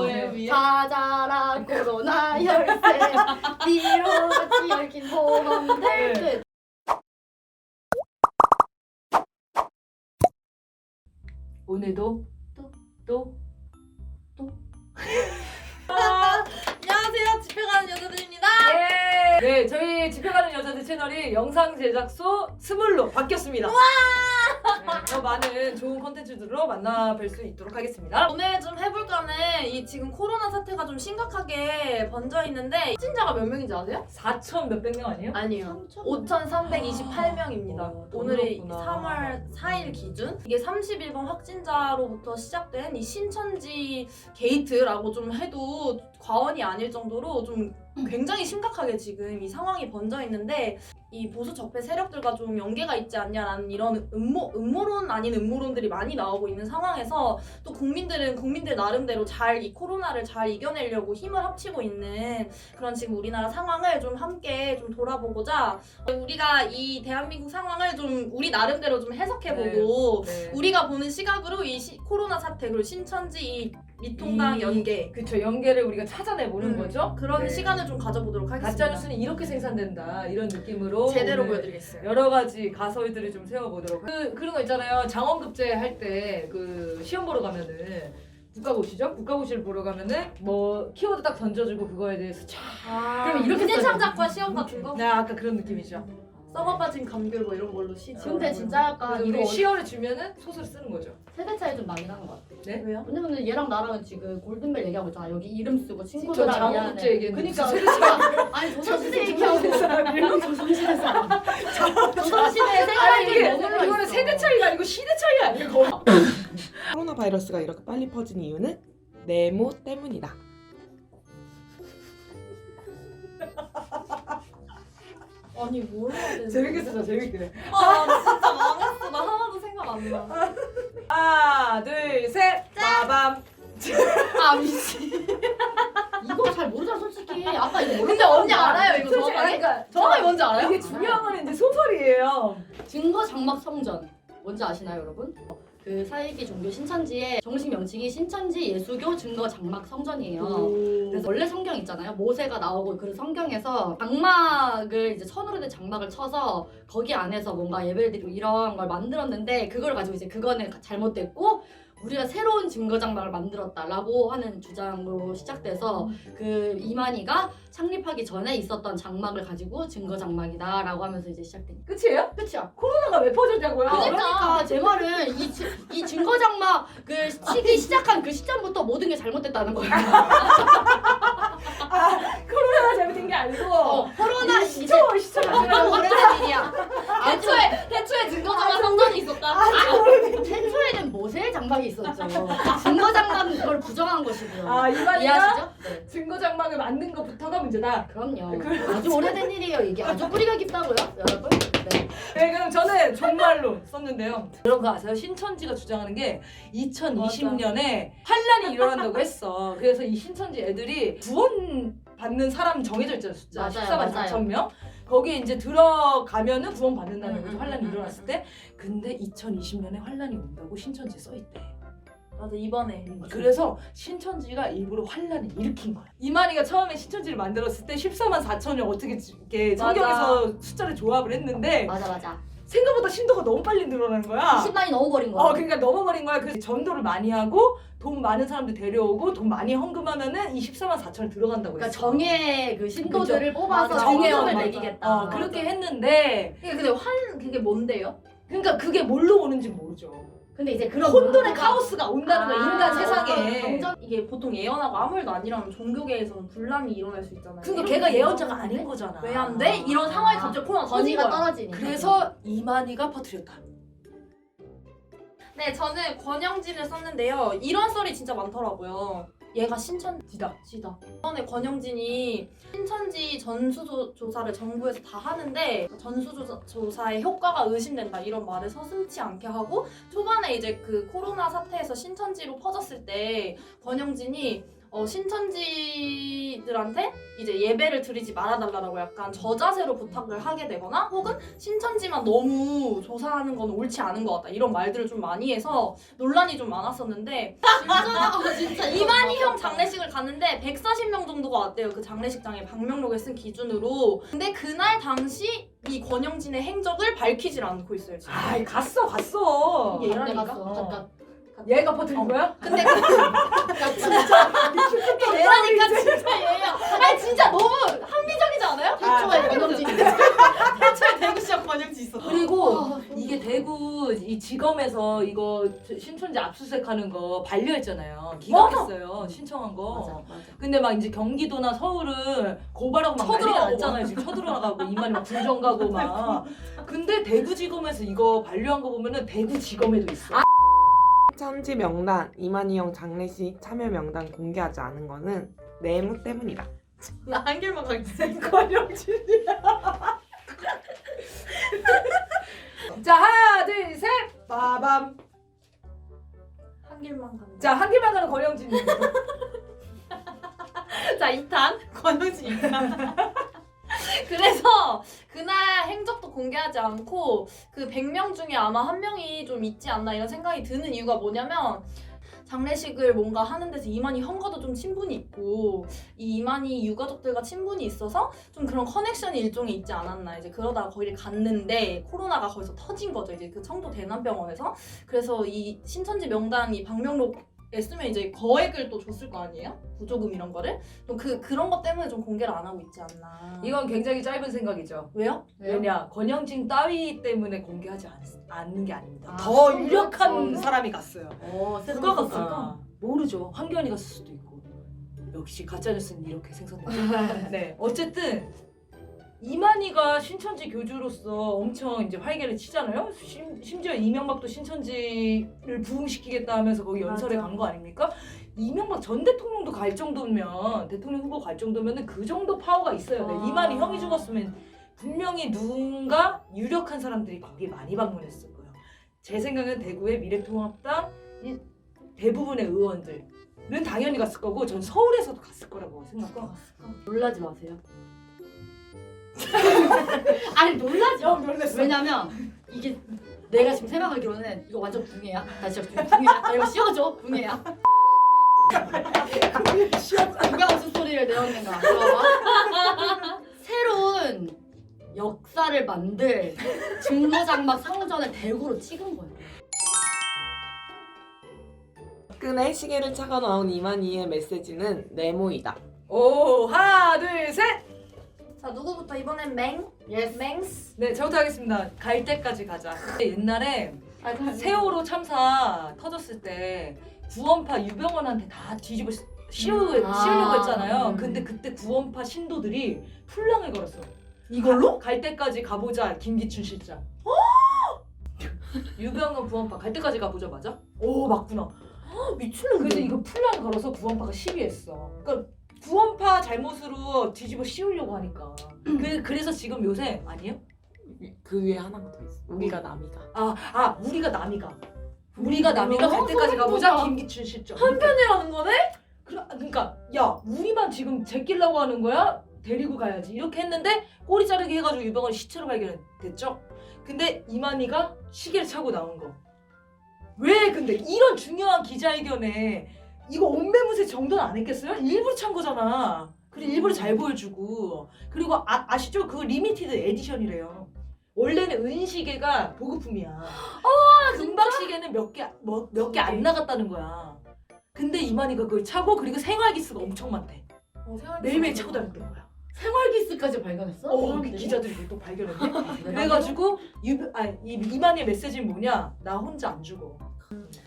위에? 찾아라 코로나 열쇠 뒤로 같이 얽힌 보험들 네. 끝. 오늘도 또 또. 안녕하세요. 집에 가는 여자들입니다. 예! 네, 저희 집회 가는 여자들 채널이 영상 제작소 스물로 바뀌었습니다. 네, 더 많은 좋은 콘텐츠들로 만나뵐 수 있도록 하겠습니다. 오늘 좀 해볼까 하는 이 지금 코로나 사태가 좀 심각하게 번져 있는데 확진자가 몇 명인지 아세요? 4천 몇백 명 아니에요? 아니요. 5,328명입니다. 어, 더 오늘이 늘었구나. 3월 4일 기준 이게 31번 확진자로부터 시작된 이 신천지 게이트라고 좀 해도 과언이 아닐 정도로 좀 굉장히 심각하게 지금 이 상황이 번져 있는데 이 보수 적폐 세력들과 좀 연계가 있지 않냐라는 이런 음모 음모론 아닌 음모론들이 많이 나오고 있는 상황에서 또 국민들은 국민들 나름대로 잘 이 코로나를 잘 이겨내려고 힘을 합치고 있는 그런 지금 우리나라 상황을 좀 함께 좀 돌아보고자 우리가 이 대한민국 상황을 좀 우리 나름대로 좀 해석해보고 네. 우리가 보는 시각으로 이 시- 코로나 사태 그리고 신천지 이 미통당 이- 연계 그쵸, 연계를 우리가 찾아내 보는 음, 거죠. 그런 네. 시간을 좀 가져보도록 하겠습니다. 가짜뉴스는 이렇게 생산된다 이런 느낌으로 제대로 오늘 보여드리겠어요. 여러 가지 가설들을 좀 세워보도록 그 그런 거 있잖아요 장원급제 할 때 그 시험 보러 가면은 국가고시죠 국가고시를 보러 가면은 뭐 키워드 딱 던져주고 그거에 대해서 쫙 아, 그럼 이렇게 써요. 창작과 시험 같은 거? 네, 아까 그런 느낌이죠 썩어 빠진 감귤 뭐 이런 걸로 시. 근데 진짜 약간 이거 우리 시험을 주면은 소설 쓰는 거죠 세대 차이 좀 나긴 하는 것 같아. 네? 왜요? 왜냐면 얘랑 나랑은 지금 골든벨 얘기하고 있잖아. 여기 이름 쓰고 전 친구들랑 장원급제 얘기했는데 그니까 아니 조선시대 얘기하고 사람이에요? 조선시대 사람. 조선시대 생활이 이게 머물러 이거는 있어. 세대 차이가 아니고 시대 차이 아니고 코로나 바이러스가 이렇게 빨리 퍼진 이유는 네모 때문이다. 아니 뭘 해야 되지? 재밌게 쓰자 재밌게 아 진짜 망했어. 나 하나도 생각 안 나. 하나 둘셋 빠밤 아 미치. 이거 잘 모르잖아 솔직히. 아까 이거 근데 언니 알아요 이거 솔직히 정확하게? 그러니까 정확하게 뭔지 알아요? 이게 중요한 건 이제 소설이에요 증거 장막 성전 뭔지 아시나요 여러분? 그 사이기 종교 신천지의 정식 명칭이 신천지 예수교 증거 장막 성전이에요. 그래서 원래 성경 있잖아요. 모세가 나오고 그 성경에서 장막을 이제 천으로 된 장막을 쳐서 거기 안에서 뭔가 예배를 드리고 이런 걸 만들었는데 그걸 가지고 이제 그거는 잘못됐고 우리가 새로운 증거 장막을 만들었다라고 하는 주장으로 시작돼서 그 이만희가 창립하기 전에 있었던 장막을 가지고 증거 장막이다라고 하면서 이제 시작된 끝이에요? 끝이야. 코로나가 왜 퍼졌냐고요? 그러니까 제 말은 이, 지- 이 증거 장막 그 치기 시작한 그 시점부터 모든 게 잘못됐다는 거예요. 코로나가 잘못된 게 아니고 어, 코로나 시초 시초 너무 오래된 일이야. 대초에 대초에 증거자가 성전이 있었다. 최초에는 모세의 장막이 있었죠. 증거 장막은 그걸 부정한 것이고요. 아 이해하시죠? 네. 증거 장막을 만든 것부터가 문제다. 그럼요. 그- 아주 오래된 일이에요. 이게 아주 뿌리가 깊다고요, 여러분. 네. 네 그럼 저는 정말로 썼는데요. 그런 거 아세요? 신천지가 주장하는 게 2020년에 환란이 일어난다고 했어. 그래서 이 신천지 애들이 구원 받는 사람 정해져 있잖아요. 숫자 맞아요, 14만 맞아요. 4천 명. 거기에 이제 들어가면은 구원 받는다는 음, 거죠. 음, 환란이 음, 일어났을 음, 때. 근데 2020년에 환란이 온다고 신천지에 써 있대. 맞아 이번에. 그래서 신천지가 일부러 환란을 일으킨 거야. 이만희가 처음에 신천지를 만들었을 때 14만 4천을 어떻게 지- 이렇게 맞아. 성경에서 숫자를 조합을 했는데 맞아, 맞아. 생각보다 신도가 너무 빨리 늘어나는 거야. 20만이 넘어버린 거야. 어, 그러니까 넘어버린 거야. 그래서 전도를 많이 하고 돈 많은 사람들 데려오고 돈 많이 헌금하면은 이 14만 4천을 들어간다고 그러니까 했어. 정예 그 신도들을 뽑아서 맞아. 정예원을 정예원 매기겠다. 어, 그렇게 했는데 이게 근데 환 그게 뭔데요? 그러니까 그게 뭘로 오는지 모르죠. 근데 이제 그런 혼돈의 문화가- 카오스가 온다는 거야. 아, 인간 세상에. 정전 이게 보통 예언하고 아무 일도 안 일어나면 종교계에서는 분란이 일어날 수 있잖아요. 그러니까 걔가 게 예언자가 아닌 거잖아. 왜 안 돼? 이런 상황이 갑자기 코로나 터진 거야. 떨어지니까. 그래서 이만희가 퍼뜨렸다. 네, 저는 권영진을 썼는데요. 이런 썰이 진짜 많더라고요. 얘가 신천지다. 지다. 이번에 권영진이 신천지 전수조사를 정부에서 다 하는데 전수조사의 효과가 의심된다 이런 말을 서슴치 않게 하고 초반에 이제 그 코로나 사태에서 신천지로 퍼졌을 때 권영진이 어, 신천지들한테 이제 예배를 드리지 말아달라고 약간 저자세로 부탁을 하게 되거나 혹은 신천지만 너무 조사하는 건 옳지 않은 것 같다 이런 말들을 좀 많이 해서 논란이 좀 많았었는데 진짜 어, 진짜 이만희 형 장례식을 갔는데 140명 정도가 왔대요 그 장례식장에 방명록에 쓴 기준으로 근데 그날 당시 이 권영진의 행적을 밝히질 않고 있어요 지금 아이 갔어 갔어. 얘라니까? 갔어. 어. 갔다. 얘가 퍼뜨린 거야? 근데 그 얘라니까 진짜 얘야 아니 진짜 너무 합리적이지 않아요? 태초에 권영진이 대체 대구 시장 권영지 있어 그리고 이게 대구 이 지검에서 이거 신촌지 압수수색하는 거 반려했잖아요. 기각했어요. 신청한 거. 맞아 맞아. 근데 막 이제 경기도나 서울은 고발하고 막 난리가 났잖아요. 지금 쳐들어가고 이만희 막 불정 가고 막. 근데 대구지검에서 이거 반려한 거 보면은 대구지검에도 있어. 신천지 명단 이만희 형 장례식 참여 명단 공개하지 않은 거는 내무 때문이다. 나 한길만 가겠어 권영진이야. 자 하나 둘 셋. 빠밤. 한길만 가는 자한 개만 가는 권영진입니다. 자 2탄 권영진 2탄 그래서 그날 행적도 공개하지 않고 그 100명 중에 아마 한 명이 좀 있지 않나 이런 생각이 드는 이유가 뭐냐면 장례식을 뭔가 하는 데서 이만희 형과도 좀 친분이 있고 이 이만희 유가족들과 친분이 있어서 좀 그런 커넥션이 일종의 있지 않았나 이제 그러다가 거기를 갔는데 코로나가 거기서 터진 거죠. 이제 그 청도 대남병원에서. 그래서 이 신천지 명단 이 방명록 에 쓰면 이제 거액을 또 줬을 거 아니에요 부조금 이런 거를 또그 그런 것 때문에 좀 공개를 안 하고 있지 않나 이건 굉장히 짧은 생각이죠. 왜요? 왜냐 권영진 따위 때문에 공개하지 않, 않는 게 아닙니다. 아, 더 그렇죠. 유력한 사람이 갔어요. 어 누가 갔을까? 모르죠. 황교안이 갔을 수도 있고. 역시 가짜뉴스는 이렇게 생성된다. 네. 어쨌든 이만희가 신천지 교주로서 엄청 이제 활개를 치잖아요. 심, 심지어 이명박도 신천지를 부흥시키겠다 하면서 거기 연설에 맞아. 간 거 아닙니까? 이명박 전 대통령도 갈 정도면 대통령 후보 갈 정도면은 그 정도 파워가 있어야 돼. 아. 이만희 형이 죽었으면 분명히 누군가 유력한 사람들이 거기 많이 방문했을 거예요. 제 생각엔 대구의 미래통합당 이 대부분의 의원들은 당연히 갔을 거고 전 서울에서도 갔을 거라고 생각해요. 놀라지 마세요. 아니 놀라죠. 왜냐면 이게 내가 지금 생각하기로는 이거 완전 붕해야. 나 진짜 붕- 붕해야. 나 이거 씌워줘. 붕해야. 누가 무슨 소리를 내었는가. 들어봐. 새로운 역사를 만들 증거장막 상전을 대구로 찍은 거야. 끈에 시계를 차고 나온 이만희의 메시지는 네모이다. 오 하나 둘 셋. 자 누구부터 이번엔 맹? 예스. 맹스? 네 저부터 하겠습니다. 갈 때까지 가자. 옛날에 아, 세월호 참사 터졌을 때 구원파 유병원한테 다 뒤집어 씌- 씌우, 음. 아. 씌우려고 했잖아요. 음. 근데 그때 구원파 신도들이 풀랑을 걸었어. 이걸로? 갈 때까지 가보자 김기춘 실장. 유병원 구원파 갈 때까지 가보자 맞아? 오 맞구나. 미친놈 그래서 이거 풀랑 걸어서 구원파가 시위했어. 그러니까 구원파 잘못으로 뒤집어 씌우려고 하니까. 그, 그래서 지금 요새 아니에요? 그 위에 하나가 더 있어. 우리가 남이가. 아, 아 우리가 남이가. 우리가 남이가 갈 때까지 가보자. 김기춘 실장. 한편이라는 거네? 그러- 그러니까 야 우리만 지금 제끼려고 하는 거야? 데리고 가야지 이렇게 했는데 꼬리 자르기 해가지고 유병헌 시체로 발견됐죠. 근데 이만희가 시계를 차고 나온 거. 왜 근데 이런 중요한 기자회견에 이거 온매무새 정도는 안 했겠어요? 일부러 찬 거잖아. 그리고 일부러 잘 보여주고 그리고 아, 아시죠? 그거 리미티드 에디션이래요. 원래는 은시계가 보급품이야. 아, 금박시계는 몇개 뭐, 몇개 안 나갔다는 거야. 근데 이만희가 그걸 차고 그리고 생활기스가 엄청 많대. 어, 생활기스 매일매일 차고 다녔던 거야. 생활기스까지 발견했어? 어, 그 사람들이? 기자들이 그걸 또 발견했네. 그래가지고 유, 아, 이 이만희의 메시지는 뭐냐? 나 혼자 안 죽어.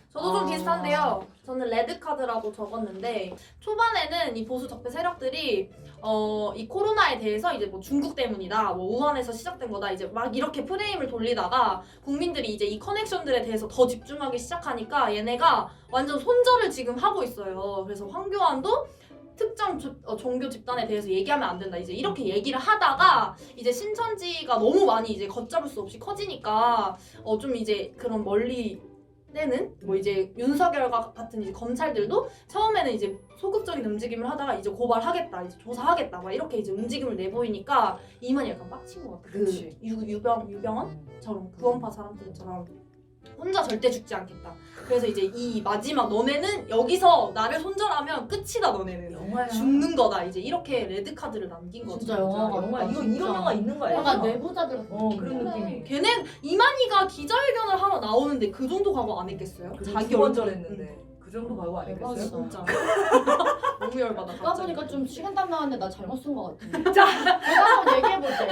저도 좀 아. 비슷한데요. 저는 레드카드라고 적었는데 초반에는 이 보수 적폐 세력들이 어, 이 코로나에 대해서 이제 뭐 중국 때문이다, 뭐 우한에서 시작된 거다, 이제 막 이렇게 프레임을 돌리다가 국민들이 이제 이 커넥션들에 대해서 더 집중하기 시작하니까 얘네가 완전 손절을 지금 하고 있어요. 그래서 황교안도 특정 조- 어, 종교 집단에 대해서 얘기하면 안 된다. 이제 이렇게 얘기를 하다가 이제 신천지가 너무 많이 이제 걷잡을 수 없이 커지니까 어 좀 이제 그런 멀리 때는 뭐 이제 윤석열과 같은 이제 검찰들도 처음에는 이제 소극적인 움직임을 하다가 이제 고발하겠다, 이제 조사하겠다, 막 이렇게 이제 움직임을 내보이니까 이만이 약간 빡친 것 같아. 그치. 그 유, 유병 유병헌처럼 구원파 사람들처럼 혼자 절대 죽지 않겠다. 그래서 이제 이 마지막 너네는 여기서 나를 손절하면 끝이다 너네는. 영화야. 죽는 거다 이제 이렇게 레드 카드를 남긴 거죠. 진짜 영화 같다. 영화 이거 진짜. 이런 영화 있는 거 알죠? 약간 내부자들 같은 어. 그런 느낌이. 걔네 이만희가 기자회견을 하러 나오는데 그 정도 각오 안 했겠어요? 자기 원절 얼굴. 했는데 그 정도 가고 대박이다. 아니겠어요? 진짜 너무 열받아. 아까 갑자기. 보니까 좀 시간당 나왔는데 나 잘못 쓴 것 같아. 자, 내가 한번 얘기해볼게.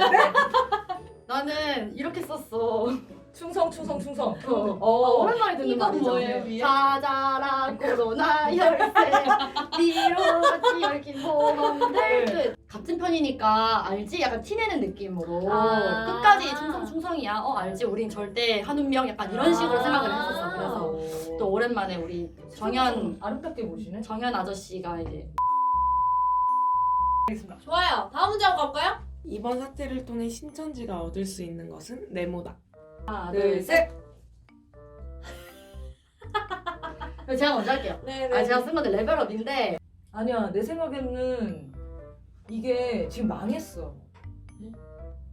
나는 이렇게 썼어. 충성 충성 충성. 어, 어. 오랜만에 듣는 이건 말이죠. 뭐예요, 위에? 찾아라 코로나 열쇠 위로같이 얽힌 보험들 끝. 같은 편이니까 알지? 약간 티내는 느낌으로 아. 끝까지 충성 충성이야. 어 알지? 우린 절대 한 운명 약간 이런 식으로 아. 생각을 했었어. 그래서 또 오랜만에 우리 정현 아름답게 보시네. 정현 아저씨가 이제 알겠습니다. 좋아요. 다음 문제 한번 가볼까요? 이번 사태를 통해 신천지가 얻을 수 있는 것은 네모다. 하나 둘둘 셋. 셋. 제가 먼저 할게요. 네, 아 제가 쓴 건데 레벨업인데 아니야 내 생각에는 이게 지금 망했어.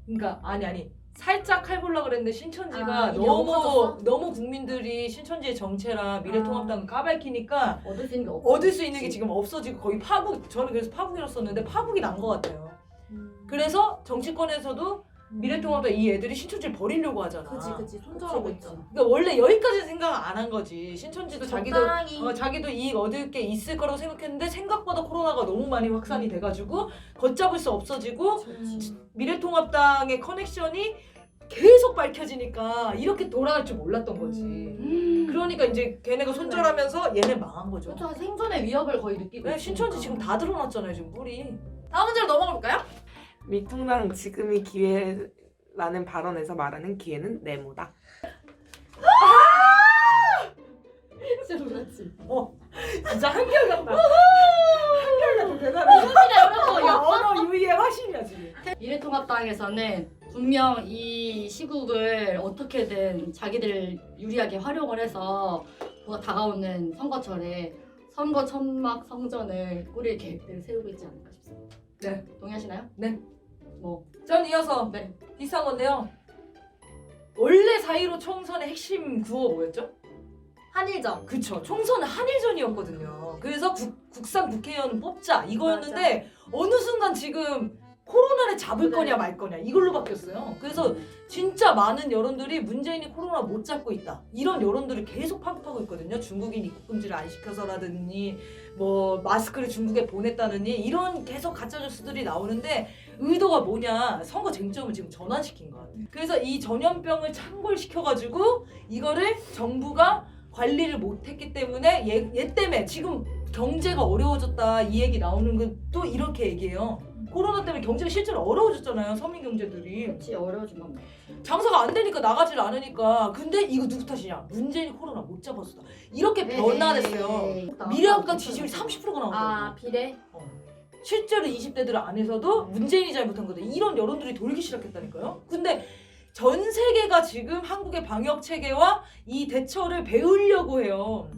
그러니까 아니 아니 살짝 해보려 그랬는데 신천지가 아, 너무 엎어졌어? 너무 국민들이 신천지의 정체랑 미래통합당을 까발키니까 얻을 수 있는 게 없어. 얻을 수 있는 게 지금 없어지고 거의 파국 저는 그래서 파국이라 썼는데 파국이 난 것 같아요. 음. 그래서 정치권에서도 미래통합당 이 애들이 신천지를 버리려고 하잖아. 그치 그치 손절하고 그치, 있잖아. 그러니까 원래 여기까지 생각 안 한 거지. 신천지도 자기도 적당히. 어, 자기도 이익 얻을 게 있을 거라고 생각했는데 생각보다 코로나가 너무 많이 확산이 돼가지고 걷잡을 수 없어지고 그치. 미래통합당의 커넥션이 계속 밝혀지니까 이렇게 돌아갈 줄 몰랐던 거지. 음. 그러니까 이제 걔네가 손절하면서 얘네 망한 거죠. 그렇죠. 생존의 위협을 거의 느끼고 왜 신천지. 지금 다 드러났잖아요 지금 뿌리. 다음 문제로 넘어가 볼까요? 미통당 지금이 기회라는 발언에서 말하는 기회는 네모다. 진짜 놀랐지. 진짜 한결같다. 한결같아 대단해. 진짜 여러분 야, 언어 유희의 화신이야 지금. 미래통합당에서는 분명 이 시국을 어떻게든 자기들 유리하게 활용을 해서 더 다가오는 선거철에 선거 천막 성전을 꾸릴 계획들을 세우고 있지 않을까 싶습니다. 네. 동의하시나요? 네. 뭐전 이어서 네. 비슷한 건데요. 원래 4.15 총선의 핵심 구호 뭐였죠? 한일전. 그쵸. 총선은 한일전이었거든요. 그래서 국, 국산 국회의원은 뽑자 이거였는데 어느 순간 지금 코로나를 잡을 네. 거냐 말 거냐 이걸로 바뀌었어요. 그래서 진짜 많은 여론들이 문재인이 코로나 못 잡고 있다. 이런 여론들을 계속 파급하고 있거든요. 중국인 입국 금지를 안 시켜서라든지 뭐 마스크를 중국에 보냈다느니 이런 계속 가짜 뉴스들이 나오는데 의도가 뭐냐? 선거 쟁점을 지금 전환시킨 것 같아요. 그래서 이 전염병을 창궐시켜가지고 이거를 정부가 관리를 못했기 때문에 얘, 얘 때문에 지금 경제가 어려워졌다 이 얘기 나오는 건 또 이렇게 얘기해요. 코로나 때문에 경제가 실제로 어려워졌잖아요 서민 경제들이. 그렇지 어려워지면 장사가 안 되니까 나가질 않으니까. 근데 이거 누구 탓이냐? 문재인이 코로나 못 잡았어. 이렇게 변화됐어요. 미래학당 지지율이 30%가 나온 거예요 아 비례. 어. 실제로 20대들 안에서도 문재인이 잘못한 거다. 이런 여론들이 돌기 시작했다니까요. 근데 전 세계가 지금 한국의 방역 체계와 이 대처를 배우려고 해요.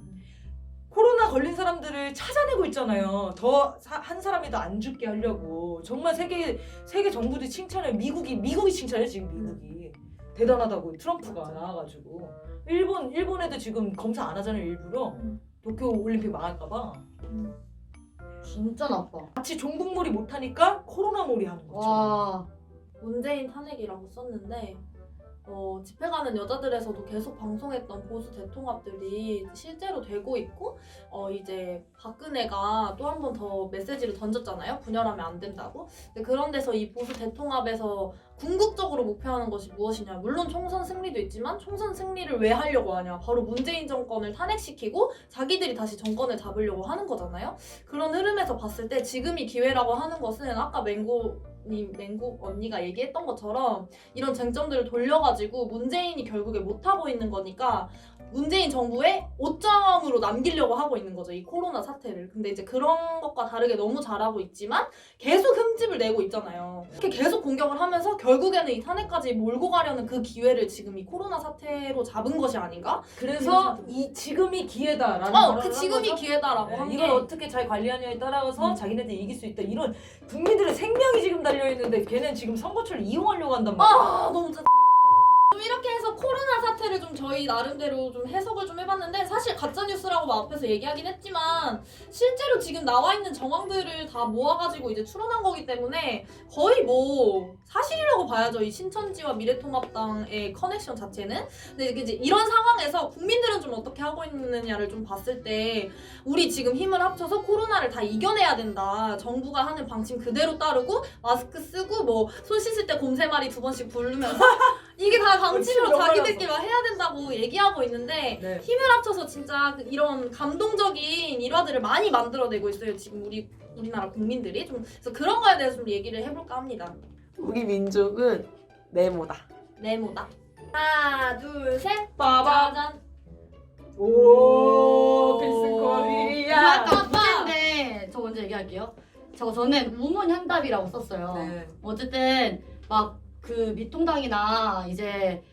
코로나 걸린 사람들을 찾아내고 있잖아요. 더 한 사람이 더 안 죽게 하려고. 정말 세계 세계 정부들이 칭찬해 미국이 미국이 칭찬해 지금 미국이. 대단하다고 트럼프가 나와가지고. 일본 일본 애들 지금 검사 안 하잖아요 일부러. 음. 도쿄 올림픽 망할까봐 진짜 나빠. 같이 종북몰이 못하니까 코로나몰이 하는 거죠. 와 문재인 탄핵이라고 썼는데 어, 집회 가는 여자들에서도 계속 방송했던 보수 대통합들이 실제로 되고 있고 어, 이제 박근혜가 또 한 번 더 메시지를 던졌잖아요. 분열하면 안 된다고. 그런 데서 이 보수 대통합에서 궁극적으로 목표하는 것이 무엇이냐. 물론 총선 승리도 있지만 총선 승리를 왜 하려고 하냐. 바로 문재인 정권을 탄핵시키고 자기들이 다시 정권을 잡으려고 하는 거잖아요. 그런 흐름에서 봤을 때 지금이 기회라고 하는 것은 아까 맹고 님 맹고 언니가 얘기했던 것처럼 이런 쟁점들을 돌려가지고 문재인이 결국에 못하고 있는 거니까 문재인 정부의 오점으로 남기려고 하고 있는 거죠 이 코로나 사태를 근데 이제 그런 것과 다르게 너무 잘하고 있지만 계속 흠집을 내고 있잖아요 이렇게 계속 공격을 하면서 결국에는 이 탄핵까지 몰고 가려는 그 기회를 지금 이 코로나 사태로 잡은 것이 아닌가 그래서 이 지금이 기회다라는 어, 그한 지금이 거죠. 기회다라고 네, 한게 이걸 어떻게 잘 관리하냐에 따라서 음. 자기네들 이길 수 있다 이런 국민들의 생명이 지금 달려 있는데 걔는 지금 선거철 이용하려고 한단 말이야. 아 너무 짜. 좀 이렇게 해서 코로나 사태를 좀 저희 나름대로 좀 해석을 좀 해봤는데 사실 가짜 뉴스라고 막 앞에서 얘기하긴 했지만 실제로 지금 나와 있는 정황들을 다 모아가지고 이제 추론한 거기 때문에 거의 뭐 사실이라고 봐야죠. 이 신천지와 미래통합당의 커넥션 자체는. 근데 이제 이런 상황에서 국민들은 좀 어떻게 하고 있느냐를 좀 봤을 때 우리 지금 힘을 합쳐서 코로나를 다 이겨내야 된다. 정부가 하는 방침 그대로 따르고 마스크 쓰고 뭐 손 씻을 때 곰세 마리 두 번씩 부르면서 이게 다 방침으로 진짜 자기들끼리 막 해야 된다고 얘기하고 있는데 네. 힘을 합쳐서 진짜 그 이런 감동적인 일화들을 많이 만들어내고 있어요 지금 우리 우리나라 국민들이 좀 그래서 그런 거에 대해서 좀 얘기를 해볼까 합니다 우리 민족은 네모다. 네모다 하나 둘 셋 빠밤. 짜잔 오 이거 필승코리아. 아까 문제인데 저 먼저 얘기할게요. 저 저는 우문현답이라고 썼어요. 네. 어쨌든 막 그 미통당이나 이제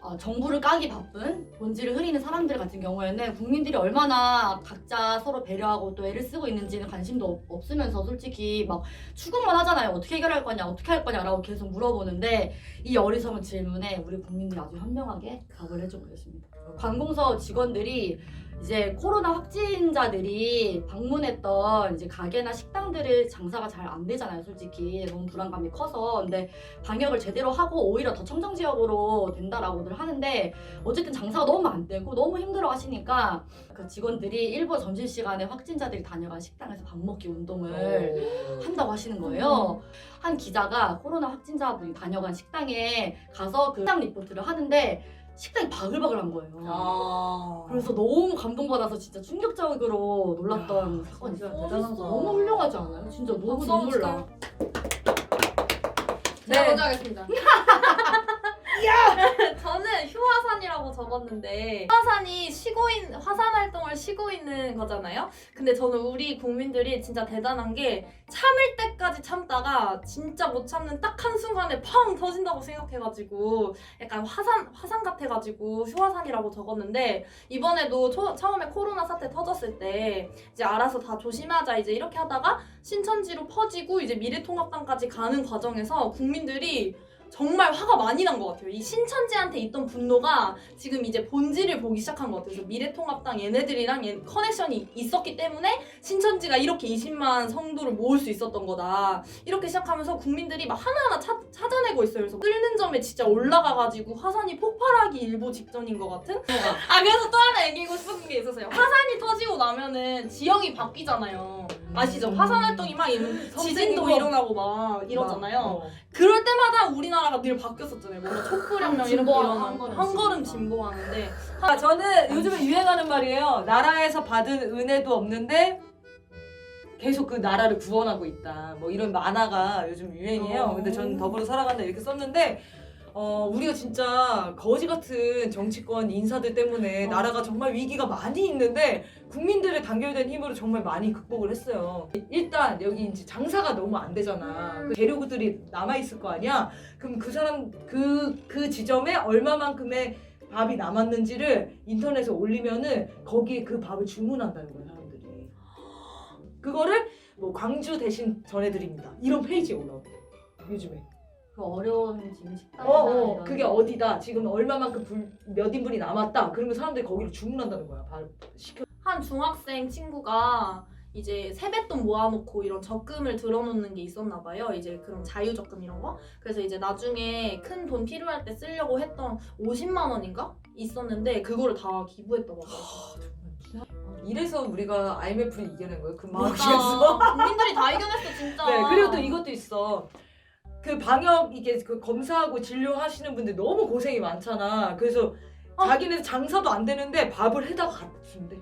어, 정부를 까기 바쁜 본질을 흐리는 사람들 같은 경우에는 국민들이 얼마나 각자 서로 배려하고 또 애를 쓰고 있는지는 관심도 없, 없으면서 솔직히 막 추궁만 하잖아요. 어떻게 해결할 거냐, 어떻게 할 거냐라고 계속 물어보는데 이 어리석은 질문에 우리 국민들이 아주 현명하게 답을 해주고 계십니다. 관공서 직원들이 이제 코로나 확진자들이 방문했던 이제 가게나 식당들을 장사가 잘 안 되잖아요, 솔직히 너무 불안감이 커서. 근데 방역을 제대로 하고 오히려 더 청정 지역으로 된다라고들 하는데 어쨌든 장사가 너무 안 되고 너무 힘들어 하시니까 그 직원들이 일부 점심 시간에 확진자들이 다녀간 식당에서 밥 먹기 운동을 한다고 하시는 거예요. 한 기자가 코로나 확진자분이 다녀간 식당에 가서 그 식당 리포트를 하는데 식당이 바글바글한 거예요. 아. 그래서 너무 감동받아서 진짜 충격적으로 놀랐던 야, 사건이 진짜 있어요. 대단하다. 너무 훌륭하지 않아요? 진짜 너무 박수 눈물 한번 나. 제가 네. 먼저 하겠습니다. 저는 적었는데 휴화산이 쉬고 있는 화산 활동을 쉬고 있는 거잖아요. 근데 저는 우리 국민들이 진짜 대단한 게 참을 때까지 참다가 진짜 못 참는 딱 한 순간에 팡 터진다고 생각해가지고 약간 화산 화산 같아가지고 휴화산이라고 적었는데 이번에도 초- 처음에 코로나 사태 터졌을 때 이제 알아서 다 조심하자 이제 이렇게 하다가 신천지로 퍼지고 이제 미래통합당까지 가는 과정에서 국민들이 정말 화가 많이 난 것 같아요. 이 신천지한테 있던 분노가 지금 이제 본질을 보기 시작한 것 같아요. 미래통합당 얘네들이랑 얘- 커넥션이 있었기 때문에 신천지가 이렇게 20만 성도를 모을 수 있었던 거다. 이렇게 시작하면서 국민들이 막 하나하나 찾, 찾아내고 있어요. 그래서 끓는 점에 진짜 올라가가지고 화산이 폭발하기 일보 직전인 것 같은? 아 그래서 또 하나 얘기하고 싶은 게 있었어요. 화산이 터지고 나면은 지형이 바뀌잖아요. 아시죠? 화산 활동이 막 이런 지진도 일어나고 막 이러잖아요. 어. 그럴 때마다 우리나라가 늘 바뀌었었잖아요. 뭔가 촛불혁명 이렇게 진보하는 일어나고 한 걸음 한 걸음 진보. 진보하는데 아, 저는 요즘에 유행하는 말이에요. 나라에서 받은 은혜도 없는데 계속 그 나라를 구원하고 있다. 뭐 이런 만화가 요즘 유행이에요. 어. 근데 저는 더불어 살아간다 이렇게 썼는데 어, 우리가 진짜 거지 같은 정치권 인사들 때문에 어. 나라가 정말 위기가 많이 있는데 국민들의 단결된 힘으로 정말 많이 극복을 했어요. 일단 여기 이제 장사가 너무 안 되잖아. 음. 그 재료들이 남아 있을 거 아니야. 그럼 그 사람 그그 지점에 얼마만큼의 밥이 남았는지를 인터넷에 올리면은 거기에 그 밥을 주문한다는 거예요 사람들이. 그거를 뭐 광주 대신 전해드립니다. 이런 페이지에 올라오고 요즘에. 그 어려운 지금 식당이나 어, 어, 그게 어디다 지금 얼마만큼 불, 몇 인분이 남았다. 그러면 사람들이 거기를 주문한다는 거야. 밥 시켜. 한 중학생 친구가 이제 세뱃돈 모아놓고 이런 적금을 들어놓는 게 있었나 봐요. 이제 그런 자유적금 이런 거. 그래서 이제 나중에 큰 돈 필요할 때 쓰려고 했던 50만 원인가 있었는데 그거를 다 기부했다고 하더라고요. 이래서 우리가 IMF를 이겨낸 거예요. 그 맞아. 마음이었어. 국민들이 다 이겨냈어 진짜. 네, 그리고 또 이것도 있어. 그 방역 이게 그 검사하고 진료하시는 분들 너무 고생이 많잖아. 그래서 어. 자기네 장사도 안 되는데 밥을 해다가 갖다 준대.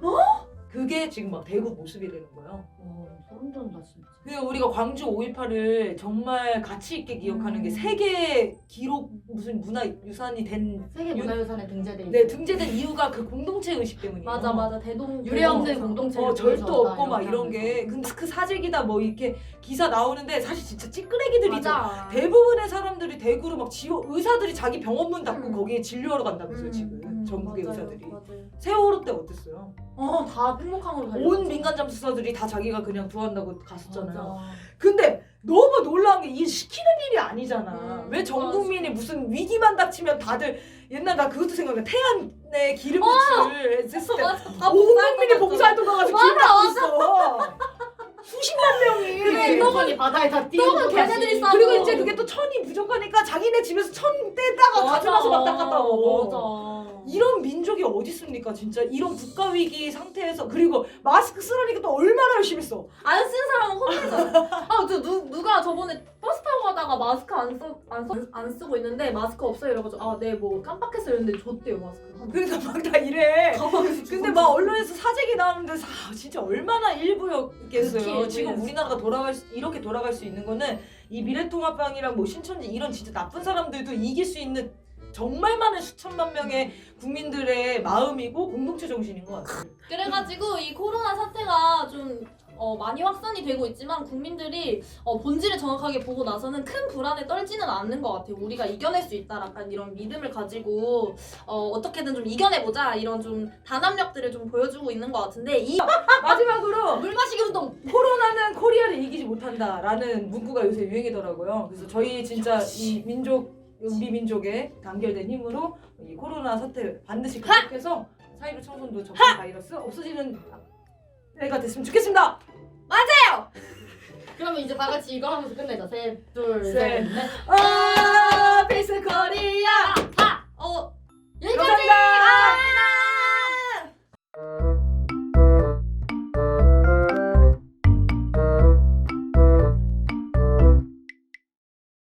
그게 지금 막 대구 모습이라는 거예요. 어, 소름 돋는다 진짜. 그 우리가 광주 5.18을 정말 가치 있게 기억하는 음. 게 세계 기록 무슨 문화 유산이 된 세계 문화유산에 등재돼. 네, 등재된 이유가 그 공동체 의식 때문이에요. 맞아 맞아 대동 대동- 공동체를 어, 절도 보여줬다, 없고 막 이런 게. 근데 그 사재기다 뭐 이렇게 기사 나오는데 사실 진짜 찌끄레기들이죠. 맞아 대부분의 사람들이 대구로 막 지워 의사들이 자기 병원 문 닫고 음. 거기에 진료하러 간다면서요 음, 지금 음, 전국의 맞아요, 의사들이 맞아요. 세월호 때 어땠어요? 어 다 행복함으로 달려 온 민간 잠수사들이 다 자기가 그냥 구한다고 갔었잖아요. 맞아. 근데 너무 놀라운 게 이 시키는 일이 아니잖아. 음, 왜 전 맞아. 국민이 무슨 위기만 닥치면 다들 옛날 나 그것도 생각나. 태안에 기름 부출 했을 때 맞아 다온 국민이 봉사활동 가가지고 기름 있어. 수십만 명이. 그래, 떡은 바다에 다 띄우고 떡은 다시. 걔네들이 싸- 그리고. 이제 그게 또 천이 부족하니까 자기네 집에서 천 떼다가 가져가서 막 닦았다고. 맞아 이런 민족이 어디 있습니까 진짜 이런 국가 위기 상태에서 그리고 마스크 쓰라니까 또 얼마나 열심히 써 안 쓴 사람은 혼내잖아. 아, 저 누, 누가 저번에 버스 타고 가다가 마스크 안, 써, 안, 써, 안 쓰고 있는데 마스크 없어요 이래가지고 아, 네, 뭐 깜빡했어요 이랬는데 줬대요 마스크. 그러니까 막 다 이래 가방에서 근데 막 언론에서 사재기 나오는데 사, 진짜 얼마나 일부였겠어요. 그치, 지금 일부였어. 우리나라가 돌아갈 수, 이렇게 돌아갈 수 있는 거는 이 미래통합당이랑 뭐 신천지 이런 진짜 나쁜 사람들도 이길 수 있는 정말 많은 수천만 명의 국민들의 마음이고 공동체 정신인 것 같아요. 그래가지고 이 코로나 사태가 좀 어, 많이 확산이 되고 있지만 국민들이 어, 본질을 정확하게 보고 나서는 큰 불안에 떨지는 않는 것 같아요. 우리가 이겨낼 수 있다. 약간 이런 믿음을 가지고 어, 어떻게든 좀 이겨내보자. 이런 좀 단합력들을 좀 보여주고 있는 것 같은데 이 마지막으로 물 마시기 운동. 코로나는 코리아를 이기지 못한다라는 문구가 요새 유행이더라고요. 그래서 저희 진짜 이 민족 우리 민족의 단결된 힘으로 이 코로나 사태 반드시 극복해서 사이버 청소년도 접종 바이러스 없어지는 때가 됐으면 좋겠습니다. 그러면 이제 다 같이 이거 하면서 끝내자. 셋, 둘, 셋. 셋, 넷. 아, 페이스 코리아.